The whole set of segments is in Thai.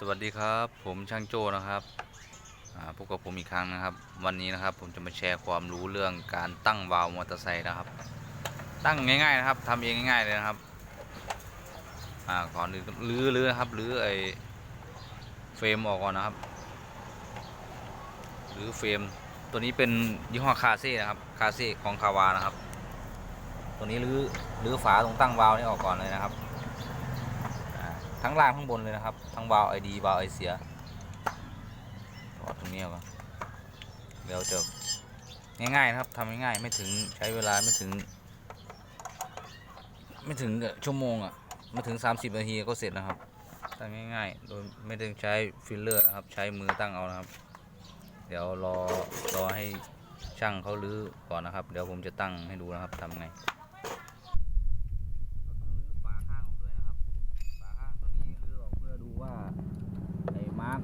สวัสดีครับ ผมช่างโจ้นะครับพบกับผมอีกครั้งนะครับ วันนี้นะครับผมจะมาแชร์ความรู้เรื่องการตั้งวาล์วมอเตอร์ไซค์นะครับ ตั้งง่ายๆนะครับทำเองง่ายๆเลยนะครับก่อนรื้อรื้อครับรื้อไอ้เฟรมออกก่อนนะครับรื้อเฟรมตัวนี้เป็นยี่ห้อคาเซ่นะครับคาเซ่ของคาวานะครับ ตัวนี้รื้อรื้อฝาตรงตั้งวาล์วนี่ออกก่อนเลยนะครับ ทั้งล่างข้งบนเลยนะครับ ทั้งวาล์วไอดีวาล์วไอเสียถอดตรงนี้ก่อนเดี๋ยวจะง่ายๆนะครับทำง่ายๆไม่ถึงใช้เวลาไม่ถึง ไม่ถึงชั่วโมงอะไม่ถึง 30 นาทีก็เสร็จนะครับตั้งง่ายๆโดยไม่ต้องใช้ฟิลเลอร์นะครับ ใช้มือตั้งเอานะครับ เดี๋ยวรอรอให้ช่างเขาลื้อก่อนนะครับ เดี๋ยวผมจะตั้งให้ดูนะครับทำไง เราต้องรื้อฝาข้างออกด้วยนะครับ ฝาข้างตัวนี้รื้อออกเพื่อดูว่าไอ้มาร์ก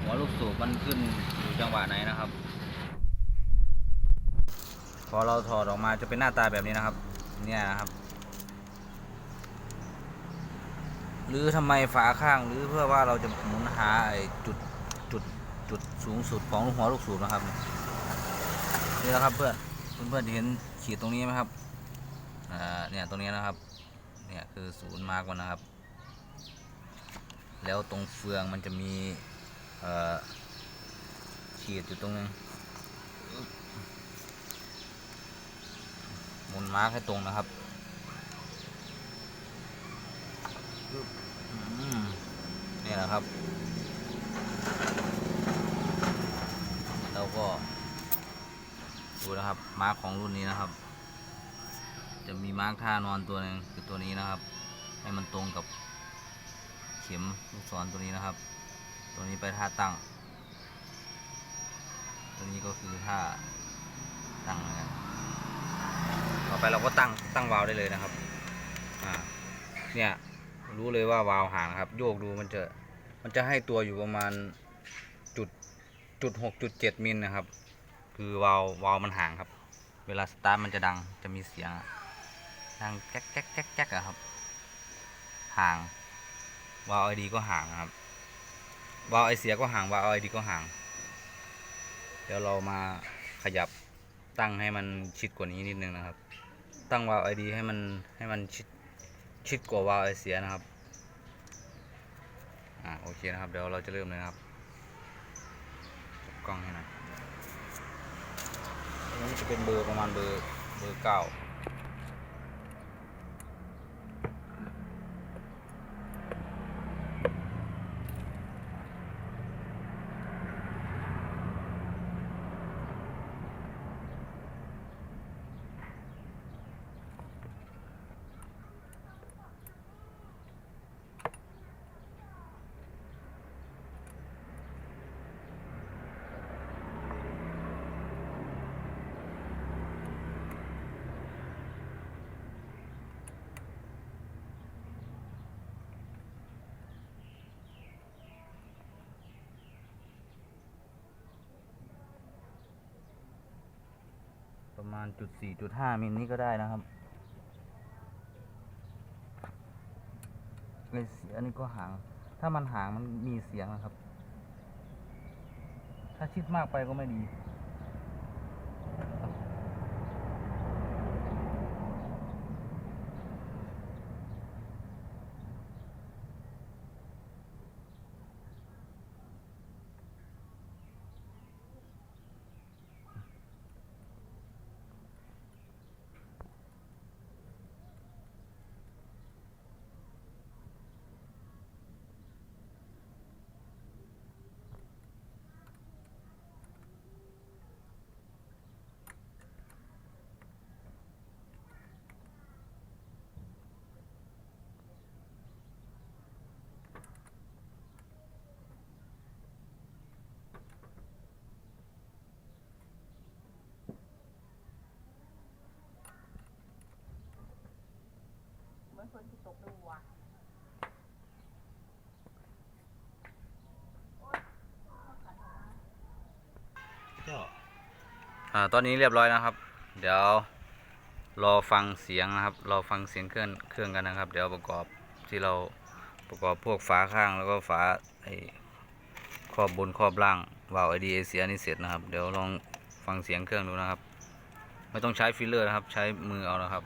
หัวลูกสูบ มันขึ้นอยู่จังหวะไหนนะครับ พอเราถอดออกมาจะเป็นหน้าตาแบบนี้นะครับ เนี่ยนะครับหรือทำไมฝาข้างหรือเพื่อว่าเราจะหมุนหาไอ้จุดจุดจุดสูงสุดของหัวลูกสูบนะครับนี่นะครับเพื่อนเพื่อนๆเห็นขีดตรงนี้ไหมครับอ่าเนี่ยตรงนี้นะครับเนี่ยคือศูนย์มาร์กมันนะครับ แล้วตรงเฟืองมันจะมีเอ่อ ขีดอยู่ตรงนึงหมุนมาร์กให้ตรงนะครับนี่แหละครับแล้วก็ ดูนะครับ มาร์กของรุ่นนี้นะครับ จะมีมาร์กท่านอนตัวหนึ่งคือตัวนี้นะครับ ให้มันตรงกับเข็มลูกศรตัวนี้นะครับ ตัวนี้ไปท่าตั้ง ตัวนี้ก็คือท่าตั้งนะครับต่อไปเราก็ตั้งตั้งวาล์วได้เลยนะครับอ่าเนี่ยรู้เลยว่าวาล์วห่างนะครับ โยกดูมันจะมันจะให้ตัวอยู่ประมาณจุดจุดหกจุดเจ็ดมิลนะครับ คือวาล์ววาล์วมันห่างครับ เวลาสตาร์ทมันจะดังจะมีเสียงอะทางแจ๊กแจ๊กแจ๊กแจ๊กอะครับ ห่างวาล์วไอดีก็ห่างครับวาล์วไอเสียก็ห่างวาล์วไอดีก็ห่าง ดี๋ยวเรามาขยับตั้งให้มันชิดกว่านี้นิดนึงนะครับ ตั้งวาล์วไอดีให้มันให้มันชิดชิดกว่าวาล์วไอเสียนะครับอ่าโอเคนะครับ เดี๋ยวเราจะเริ่มเลยนะครับจับกล้องให้หน่อยอันนี้จะเป็นเบอร์ประมาณเบอร์เบอร์เก้า มาณจุดสี่จุดห้ามิลนี่ก็ได้นะครับเลยเสียนี่ก็หาง ถ้ามันหางมันมีเสียงนะครับ ถ้าชิดมากไปก็ไม่ดี มือนคนที่ตกดูว่ะอ่าตอนนี้เรียบร้อยนะครับ เดี๋ยวรอฟังเสียงนะครับ รอฟังเสียงเครื่องเครื่องกันนะครับ เดี๋ยวประกอบที่เราประกอบพวกฝาข้างแล้วก็ฝาไอ้ครอบบนครอบล่างวาล์วไอดีเอเสียนี่เสร็จนะครับ เดี๋ยวลองฟังเสียงเครื่องดูนะครับ ไม่ต้องใช้ฟิลเลอร์นะครับ ใช้มือเอานะครับ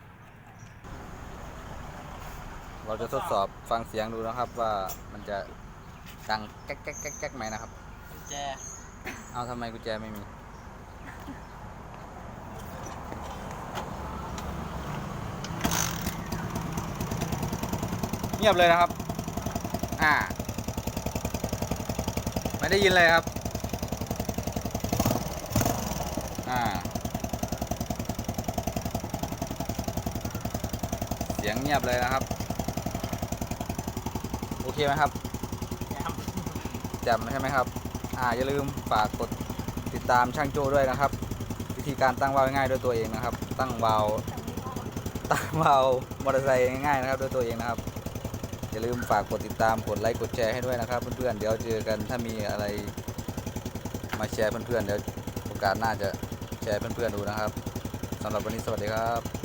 เราจะทดสอบฟังเสียงดูนะครับว่ามันจะดังแก๊กแก๊กแก๊กแก๊กไหมนะครับ กุญแจเอาทำไมกุญแจไม่มี เงียบเลยนะครับ อ่า ไม่ได้ยินเลยครับ อ่า เสียงเงียบเลยนะครับ โอเคไหมครับแจมจำใช่ไหมครับ อ่าอย่าลืมฝากกดติดตามช่างโจ้ด้วยนะครับ วิธีการตั้งวาล์วง่ายๆด้วยตัวเองนะครับ ตั้งวาล์วตั้งวาล์วมอเตอร์ไซค์ง่ายๆนะครับด้วยตัวเองนะครับอย่าลืมฝากกดติดตามกดไลค์กดแชร์ให้ด้วยนะครับ เพื่อนๆเดี๋ยวเจอกันถ้ามีอะไรมาแชร์เพื่อนๆเดี๋ยวโอกาสหน้าจะแชร์เพื่อนๆดูนะครับสำหรับวันนี้สวัสดีครับ